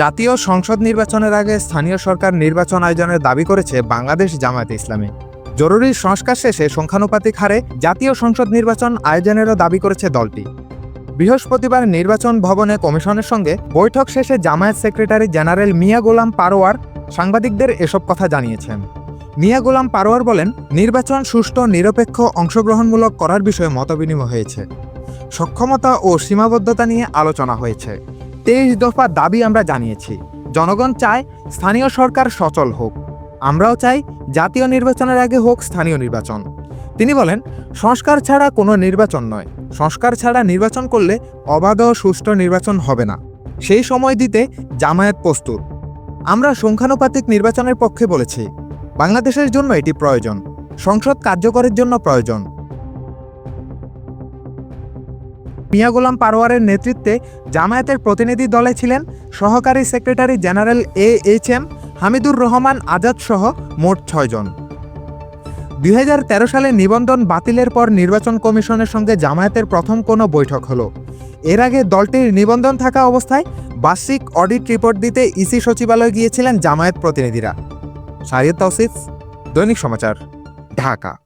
জাতীয় সংসদ নির্বাচনের আগে স্থানীয় সরকার নির্বাচন আয়োজনের দাবি করেছে বাংলাদেশ জামায়াতে ইসলামী। জরুরি সংস্কার শেষে সংখ্যানুপাতিক হারে জাতীয় সংসদ নির্বাচন আয়োজনেরও দাবি করেছে দলটি। বৃহস্পতিবার নির্বাচন ভবনে কমিশনের সঙ্গে বৈঠক শেষে জামায়াত সেক্রেটারি জেনারেল মিয়া গোলাম পারোয়ার সাংবাদিকদের এসব কথা জানিয়েছেন। মিয়া গোলাম পারোয়ার বলেন, নির্বাচন সুষ্ঠু, নিরপেক্ষ, অংশগ্রহণমূলক করার বিষয়ে মতবিনিময় হয়েছে। সক্ষমতা ও সীমাবদ্ধতা নিয়ে আলোচনা হয়েছে। তেইশ দফা দাবি আমরা জানিয়েছি। জনগণ চায় স্থানীয় সরকার সচল হোক। আমরাও চাই জাতীয় নির্বাচনের আগে হোক স্থানীয় নির্বাচন। তিনি বলেন, সংস্কার ছাড়া কোনো নির্বাচন নয়। সংস্কার ছাড়া নির্বাচন করলে অবাধ ও সুষ্ঠু নির্বাচন হবে না। সেই সময় দিতে জামায়াত প্রস্তুত। আমরা সংখ্যানুপাতিক নির্বাচনের পক্ষে বলেছি, বাংলাদেশের জন্য এটি প্রয়োজন। সংসদ কার্যকরের জন্য প্রয়োজন। মিয়া গোলাম পারোয়ারের নেতৃত্বে জামায়াতের প্রতিনিধি দলে ছিলেন সহকারী secretary general A H M Hamidur Rahman Azad সহ মোট ছয়জন দুই হাজার তেরো সালে নিবন্ধন বাতিলের পর নির্বাচন কমিশনের সঙ্গে জামায়াতের প্রথম কোনো বৈঠক হলো। এর আগে দলটির নিবন্ধন থাকা অবস্থায় বার্ষিক অডিট রিপোর্ট দিতে ইসি সচিবালয়ে গিয়েছিলেন জামায়াত প্রতিনিধিরা। সারিয়ত তৌসিফ, দৈনিক সমাচার, ঢাকা।